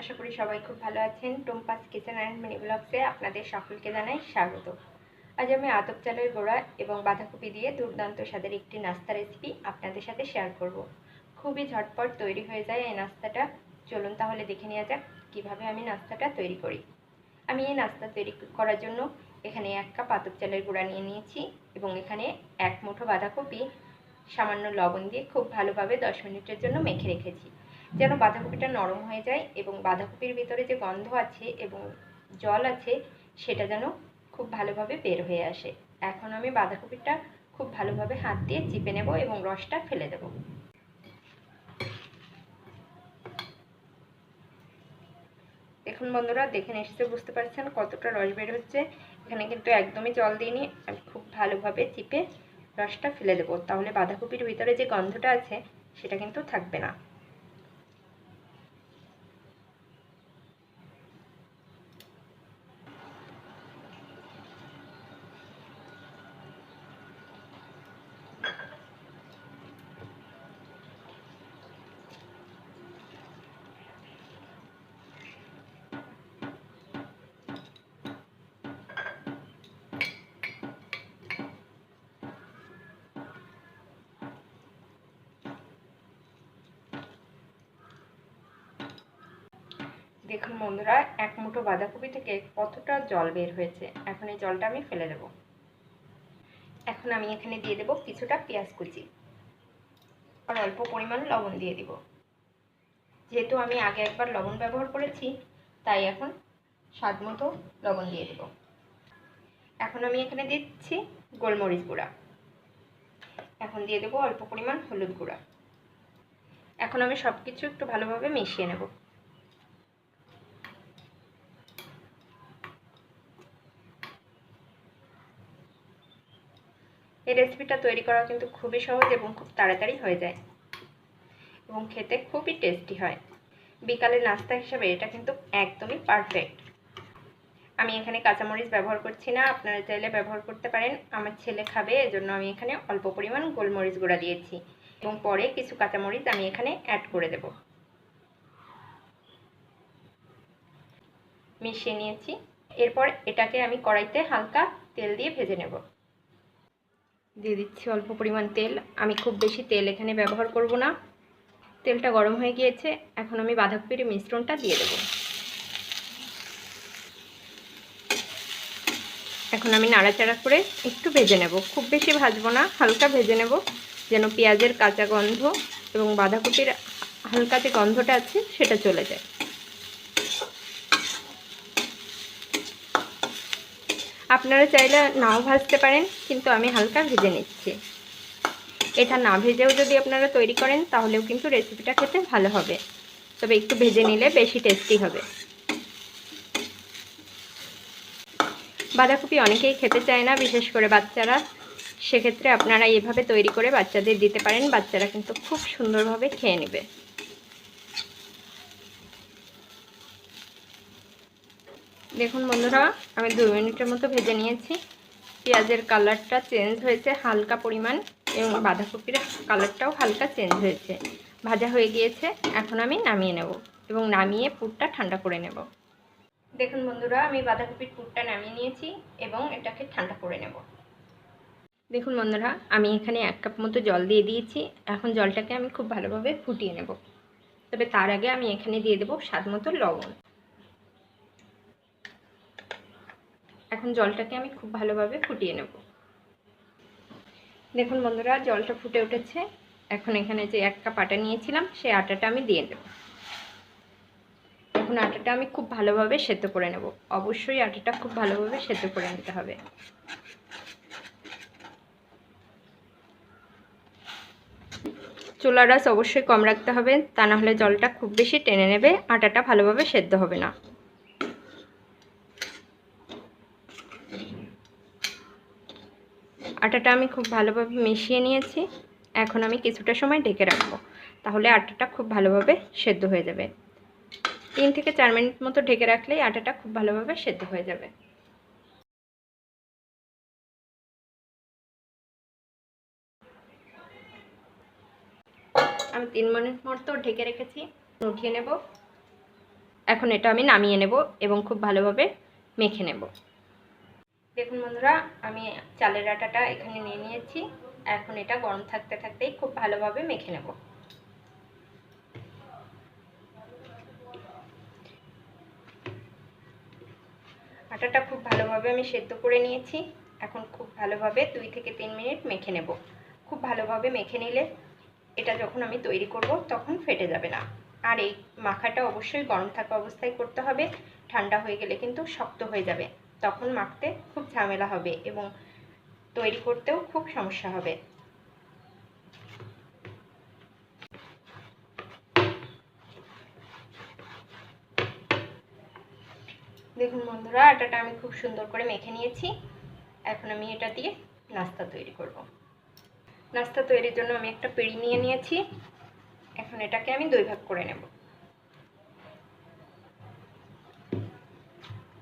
আশা করি সবাই খুব ভালো আছেন। টুম্পাস কিচেন অ্যান্ড মিনি ব্লগসে আপনাদের সকলকে জানাই স্বাগত। আজ আমি আতপ চালের গোড়া এবং বাঁধাকপি দিয়ে দুর্দান্ত স্বাদের একটি নাস্তা রেসিপি আপনাদের সাথে শেয়ার করব। খুবই ঝটপট তৈরি হয়ে যায় এই নাস্তাটা। চলুন তাহলে দেখে নেওয়া যাক কীভাবে আমি নাস্তাটা তৈরি করি। আমি এই নাস্তা তৈরি করার জন্য এখানে এক কাপ আতপ চালের গুঁড়া নিয়ে নিয়েছি এবং এখানে এক মুঠো বাঁধাকপি, সামান্য লবণ দিয়ে খুব ভালোভাবে দশ মিনিটের জন্য মেখে রেখেছি। যেন বাঁধাকপিটা নরম হয়ে যায় এবং বাঁধাকপির ভিতরে যে গন্ধ আছে এবং জল আছে, সেটা যেন খুব ভালোভাবে বের হয়ে আসে। এখন আমি বাঁধাকপিটা খুব ভালোভাবে হাত দিয়ে চিপে নেব এবং রসটা ফেলে দেব। দেখুন বন্ধুরা, দেখে নিশ্চয়ই বুঝতে পারছেন কতটা রস বের হচ্ছে। এখানে কিন্তু একদমই জল দিইনি, আমি খুব ভালোভাবে চিপে রসটা ফেলে দেবো। তাহলে বাঁধাকপির ভিতরে যে গন্ধটা আছে, সেটা কিন্তু থাকবে না। দেখুন বন্ধুরা, এক মুঠো বাঁধাকপি থেকে কতটা জল বের হয়েছে? এখন এই জলটা আমি ফেলে দেব। এখন আমি এখানে দিয়ে দেব কিছুটা পেঁয়াজ কুচি আর অল্প পরিমাণ লবণ দিয়ে দিব। যেহেতু আমি আগে একবার লবণ ব্যবহার করেছি, তাই এখন স্বাদ মতো লবণ দিয়ে দেব। এখন আমি এখানে দিচ্ছি গোলমরিচ গুঁড়া। এখন দিয়ে দেবো অল্প পরিমাণ হলুদ গুঁড়া। এখন আমি সব কিছু একটু ভালোভাবে মিশিয়ে নেব। এই রেসিপিটা তৈরি করা কিন্তু খুবই সহজ এবং খুব তাড়াতাড়ি হয়ে যায়। এবং খেতে খুবই টেস্টি হয়। বিকালের নাস্তা হিসাবে এটা কিন্তু একদমই পারফেক্ট আমি এখানে কাঁচামরিচ ব্যবহার করছি না, আপনারা চাইলে ব্যবহার করতে পারেন। আমার ছেলে খাবে, এজন্য আমি এখানে অল্প পরিমাণ গোলমরিচ গুঁড়া দিয়েছি। এবং পরে কিছু কাঁচামরিচ আমি এখানে অ্যাড করে দেব। মিশিয়ে নিয়েছি। এরপর এটাকে আমি কড়াইতে হালকা তেল দিয়ে ভেজে নেব। দিয়ে দিচ্ছি অল্প পরিমাণ তেল। আমি খুব বেশি তেল এখানে ব্যবহার করব না। তেলটা গরম হয়ে গিয়েছে। এখন আমি বাঁধাকপির মিশ্রণটা দিয়ে দেব। এখন আমি নাড়াচাড়া করে একটু ভেজে নেব। খুব বেশি ভাজবো না, হালকা ভেজে নেব। যেন পেঁয়াজের কাঁচা গন্ধ এবং বাঁধাকপির হালকা যে গন্ধটা আছে, সেটা চলে যায়। আপনারা চাইলে নাও ভাজতে পারেন, কিন্তু আমি হালকা ভেজে নিচ্ছি। এটা না ভেজেও যদি আপনারা তৈরি করেন, তাহলেও কিন্তু রেসিপিটা খেতে ভালো হবে। তবে একটু ভেজে নিলে বেশি টেস্টি হবে। বাঁধাকপি অনেকেই খেতে চায় না, বিশেষ করে বাচ্চারা। সেক্ষেত্রে আপনারা এভাবে তৈরি করে বাচ্চাদের দিতে পারেন। বাচ্চারা কিন্তু খুব সুন্দরভাবে খেয়ে নেবে। দেখুন বন্ধুরা, আমি দু মিনিটের মতো ভেজে নিয়েছি। পেঁয়াজের কালারটা চেঞ্জ হয়েছে হালকা পরিমাণ এবং বাঁধাকপির কালারটাও হালকা চেঞ্জ হয়েছে। ভাজা হয়ে গিয়েছে, এখন আমি নামিয়ে নেব এবং নামিয়ে পুরটা ঠান্ডা করে নেব। দেখুন বন্ধুরা, আমি বাঁধাকপির পুরটা নামিয়ে নিয়েছি এবং এটাকে ঠান্ডা করে নেব। দেখুন বন্ধুরা, আমি এখানে এক কাপ মতো জল দিয়ে দিয়েছি। এখন জলটাকে আমি খুব ভালোভাবে ফুটিয়ে নেব। তবে তার আগে আমি এখানে দিয়ে দেবো স্বাদ মতো লবণ। এখন জলটাকে আমি খুব ভালোভাবে ফুটিয়ে নেব। দেখুন বন্ধুরা, জলটা ফুটে উঠেছে। এখন এখানে যে এক কাপ আটা নিয়েছিলাম, সেই আটাটা আমি দিয়ে দেব এখন আটাটা আমি খুব ভালোভাবে সেদ্ধ করে নেব। অবশ্যই আটাটা খুব ভালোভাবে সেদ্ধ করে নিতে হবে। চুলার রাস অবশ্যই কম রাখতে হবে, তা না হলে জলটা খুব বেশি টেনে নেবে, আটাটা ভালোভাবে সেদ্ধ হবে না। আটাটা আমি খুব ভালোভাবে মিশিয়ে নিয়েছি। এখন আমি কিছুটা সময় ঢেকে রাখব। তাহলে আটাটা খুব ভালোভাবে সেদ্ধ হয়ে যাবে। তিন থেকে চার মিনিট মতো ঢেকে রাখলেই আটাটা খুব ভালোভাবে সেদ্ধ হয়ে যাবে। আমি তিন মিনিট মতো ঢেকে রেখেছি, উঠিয়ে নেব। এখন এটা আমি নামিয়ে নেব এবং খুব ভালোভাবে মেখে নেব। দেখুন বন্ধুরা, আমি চালের আটাটা এখানে নিয়ে নিয়েছি। এখন এটা গরম থাকতে থাকতেই খুব ভালোভাবে মেখে নেব। আটাটা খুব ভালোভাবে আমি সেদ্ধ করে নিয়েছি। এখন খুব ভালোভাবে দুই থেকে তিন মিনিট মেখে নেব। খুব ভালোভাবে মেখে নিলে এটা যখন আমি তৈরি করব তখন ফেটে যাবে না। আর এই মাখাটা অবশ্যই গরম থাকা অবস্থায় করতে হবে। ঠান্ডা হয়ে গেলে কিন্তু শক্ত হয়ে যাবে। তখন মাখতে খুব ঝামেলা হবে এবং তৈরি করতেও খুব সমস্যা হবে। দেখুন বন্ধুরা, আটাটা আমি খুব সুন্দর করে মেখে নিয়েছি। এখন আমি এটা দিয়ে নাস্তা তৈরি করব। নাস্তা তৈরির জন্য আমি একটা পিঁড়ি নিয়ে নিয়েছি। এখন এটাকে আমি দুই ভাগ করে নেব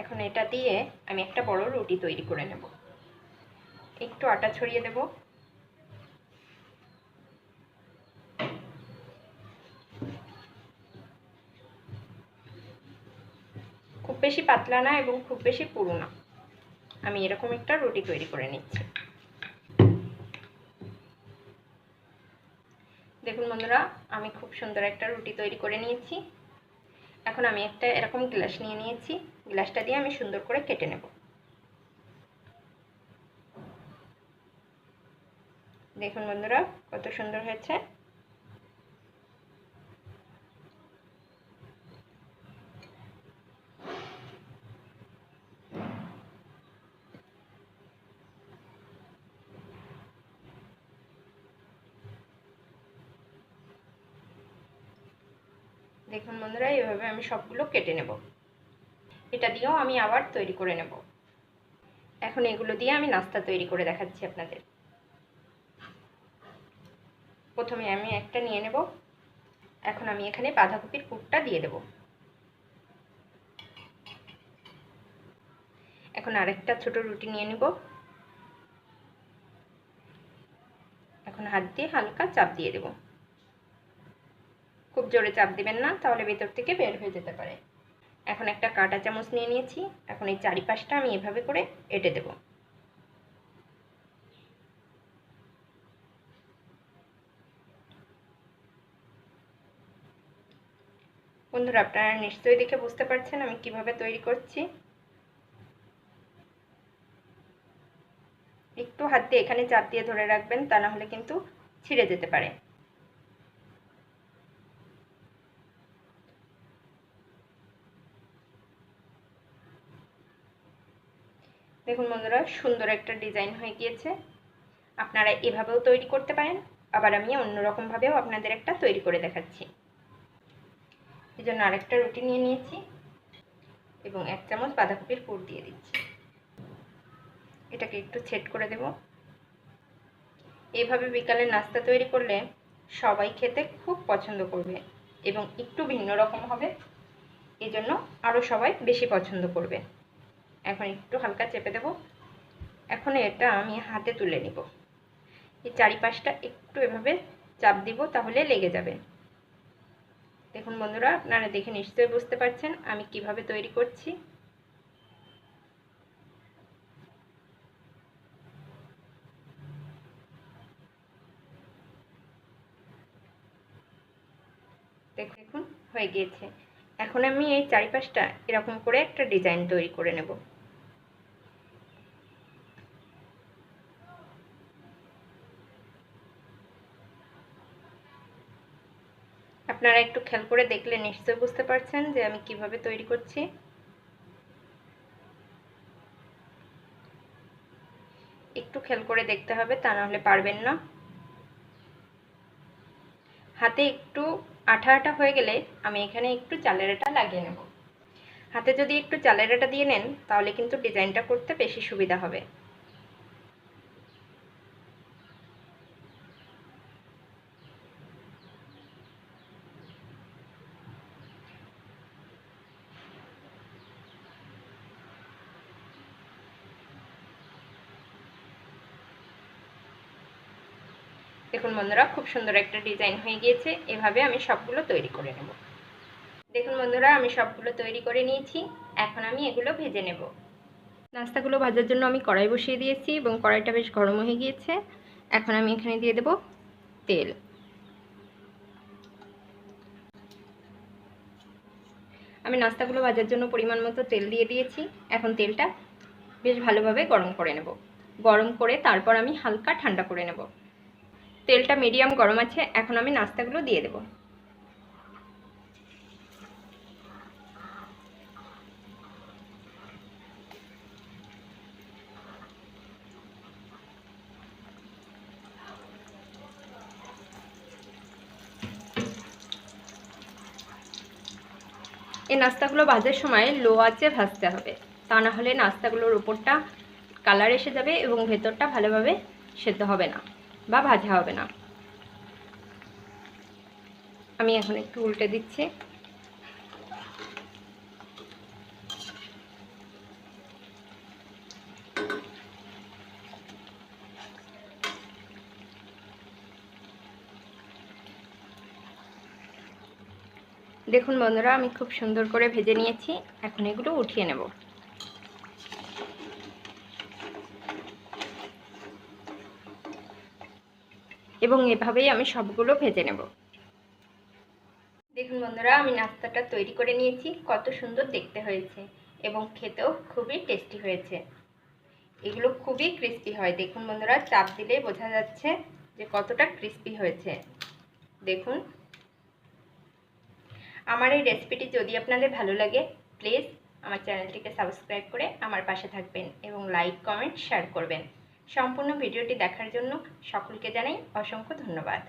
এখন এটা দিয়ে আমি একটা বড় রুটি তৈরি করে নেব। একটু আটা ছড়িয়ে দেব। খুব বেশি পাতলা না এবং খুব বেশি পুরু না আমি এরকম একটা রুটি তৈরি করে নিচ্ছি। দেখুন বন্ধুরা, আমি খুব সুন্দর একটা রুটি তৈরি করে নিয়েছি। এখন আমি একটা এরকম গ্লাস নিয়ে নিয়েছি। গ্লাসটা দিয়ে আমি সুন্দর করে কেটে নেব। দেখুন বন্ধুরা, কত সুন্দর হয়েছে। দেখুন বন্ধুরা এইভাবে আমি সবগুলো কেটে নেব। এটা দিয়েও আমি আবার তৈরি করে নেব। এখন এগুলো দিয়ে আমি নাস্তা তৈরি করে দেখাচ্ছি আপনাদের। প্রথমে আমি একটা নিয়ে নেব। এখন আমি এখানে বাঁধাকপির কুটটা দিয়ে দেব। এখন আরেকটা ছোট রুটি নিয়ে নেব। এখন হাত দিয়ে হালকা চাপ দিয়ে দেবো। খুব জোরে চাপ দিবেন না, তাহলে ভেতর থেকে বের হয়ে যেতে পারে। এখন একটা কাঁটা চামচ নিয়ে নিয়েছি। এখন এই চারিপাশটা আমি এভাবে করে এঁটে দেব। বন্ধুরা, আপনারা নিশ্চয়ই দেখে বুঝতে পারছেন আমি কীভাবে তৈরি করছি। একটু হাত দিয়ে এখানে চাপ দিয়ে ধরে রাখবেন, তা না হলে কিন্তু ছিঁড়ে যেতে পারে। দেখুন বন্ধুরা, সুন্দর একটা ডিজাইন হয়ে গিয়েছে। আপনারা এভাবেও তৈরি করতে পারেন, আবার আমি অন্যরকমভাবেও আপনাদের একটা তৈরি করে দেখাচ্ছি। এই জন্য আরেকটা রুটি নিয়ে নিয়েছি এবং এক চামচ বাঁধাকপির পুর দিয়ে দিচ্ছি। এটাকে একটু ছেট করে দেব। এভাবে বিকালে নাস্তা তৈরি করলে সবাই খেতে খুব পছন্দ করবে এবং একটু ভিন্ন রকম হবে। এজন্য আরও সবাই বেশি পছন্দ করবে। এখন একটু হালকা চেপে দেব। এখন এটা আমি হাতে তুলে নিব। এই চারিপাশটা একটু এভাবে চাপ দিব তাহলে লেগে যাবে। দেখুন বন্ধুরা, আপনারা দেখে নিশ্চয়ই বুঝতে পারছেন আমি কীভাবে তৈরি করছি। দেখুন হয়ে গিয়েছে। এখন আমি এই চারিপাশটা এরকম করে একটা ডিজাইন তৈরি করে নেব। আপনারা একটু খেয়াল করে দেখলে নিশ্চয়ই বুঝতে পারছেন যে আমি কীভাবে তৈরি করছি। একটু খেয়াল করে দেখতে হবে, তা না হলে পারবেন না। হাতে একটু আঠা আঠা হয়ে গেলে আমি এখানে একটু চালের আটা লাগিয়ে নেব। হাতে যদি একটু চালের আটা দিয়ে নেন, তাহলে কিন্তু ডিজাইনটা করতে বেশি সুবিধা হবে। দেখুন বন্ধুরা, খুব সুন্দর একটা ডিজাইন হয়ে গিয়েছে। এভাবে আমি সবগুলো তৈরি করে নেব। দেখুন বন্ধুরা, আমি সবগুলো তৈরি করে নিয়েছি। এখন আমি এগুলো ভেজে নেব। নাস্তাগুলো ভাজার জন্য আমি কড়াই বসিয়ে দিয়েছি এবং কড়াইটা বেশ গরম হয়ে গিয়েছে। এখন আমি এখানে দিয়ে দেব তেল। আমি নাস্তাগুলো ভাজার জন্য পরিমাণ মতো তেল দিয়ে দিয়েছি। এখন তেলটা বেশ ভালোভাবে গরম করে নেব। গরম করে তারপর আমি হালকা ঠান্ডা করে নেব। তেলটা মিডিয়াম গরম আছে, এখন আমি নাস্তাগুলো দিয়ে দেব। এই নাস্তাগুলো ভাজার সময় লো আঁচে ভাজতে হবে, তা না হলে নাস্তাগুলোর উপরটা কালার এসে যাবে এবং ভেতরটা ভালোভাবে সেদ্ধ হবে না। বা ভাজা হবে না। আমি এখন একটু উল্টে দিচ্ছি। দেখুন বন্ধুরা, আমি খুব সুন্দর করে ভেজে নিয়েছি। এখন এগুলো উঠিয়ে নেব। এবং এভাবেই আমি সবগুলো ভেজে নেব। দেখুন বন্ধুরা, আমি নাস্তাটা তৈরি করে নিয়েছি। কত সুন্দর দেখতে হয়েছে এবং খেতেও খুবই টেস্টি হয়েছে। এগুলো খুবই ক্রিস্পি হয়। দেখুন বন্ধুরা, চাপ দিলে বোঝা যাচ্ছে যে কতটা ক্রিস্পি হয়েছে। দেখুন। আমার এই রেসিপিটি যদি আপনাদের ভালো লাগে, প্লিজ আমার চ্যানেলটিকে সাবস্ক্রাইব করে আমার পাশে থাকবেন এবং লাইক, কমেন্ট, শেয়ার করবেন। সম্পূর্ণ ভিডিওটি দেখার জন্য সকলকে জানাই অসংখ্য ধন্যবাদ।